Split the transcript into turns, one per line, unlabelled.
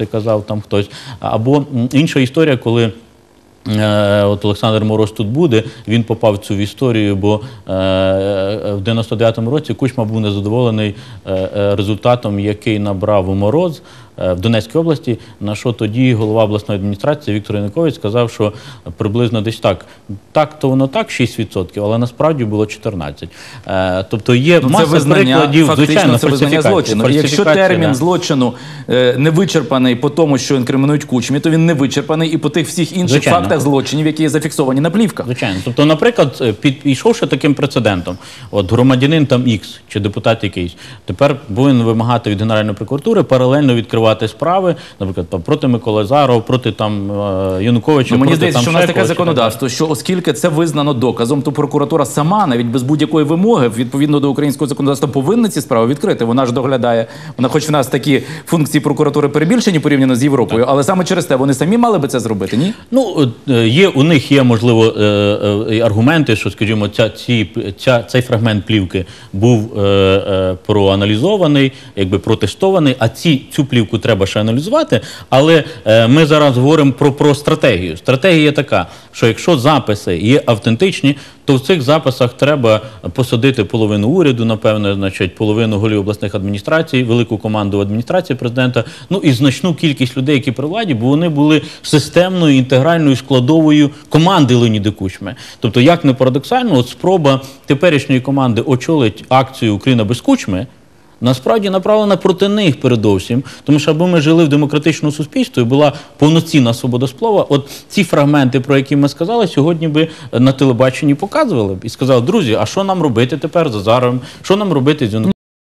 вибачте, казав там хтось. Або інша історія, коли. Е, От Олександр Мороз тут буде. Він попав в цю історію, бо е, е, в 99-му році Кучма був незадоволений результатом, який набрав Мороз в Донецькій області. На що тоді голова обласної адміністрації Віктор Янукович сказав, що приблизно десь так. Так, то воно так 6%, але насправді було 14%. Е, Тобто є
Ну, це
маса
визнання,
прикладів,
фактично,
звичайно,
це визнання злочину. Якщо термін злочину е, не вичерпаний по тому, що інкримінують кучмі, то він не вичерпаний і по тих всіх інших
Звичайно.
фактах злочинів, які є зафіксовані на плівках.
Звичайно. Тобто, наприклад, е, під, пішовши таким прецедентом, от громадянин там X чи депутат якийсь, тепер повинен вимагати від Генеральної прокуратури паралельно відкривати справи, наприклад, проти Миколи Азарова, проти там е, Януковича.
Ну, мені
проти,
здається,
там,
що у нас таке законодавство, що оскільки це визнано доказом, то прокуратура сама, навіть без будь-якої вимоги, відповідно до українського законодавства, повинна ці справи відкрити. Вона ж доглядає. Вона, хоч в нас такі функції прокуратури перебільшені порівняно з Європою, але саме через те вони самі мали би це зробити. Ні?
Ну, е, є, у них є, можливо, е, аргументи, що, скажімо, ця, ці, ця, цей фрагмент плівки був проаналізований, якби протестований, а ці, цю плівку треба ще аналізувати. Але е, ми зараз говоримо про, про стратегію. Стратегія така, що якщо записи є автентичні, то в цих записах треба посадити половину уряду, напевно, значить, половину голів обласних адміністрацій, велику команду адміністрації президента, ну і значну кількість людей, які при владі, бо вони були системною інтегральною складовою команди Леоніда Кучми. Тобто, як не парадоксально, от спроба теперішньої команди очолить акцію Україна без Кучми. Насправді направлена проти них передовсім, тому що аби ми жили в демократичному суспільстві, була повноцінна свобода слова. От ці фрагменти, про які ми сказали, сьогодні би на телебаченні показували б і сказали, друзі, а що нам робити тепер з заром? Що нам робити з?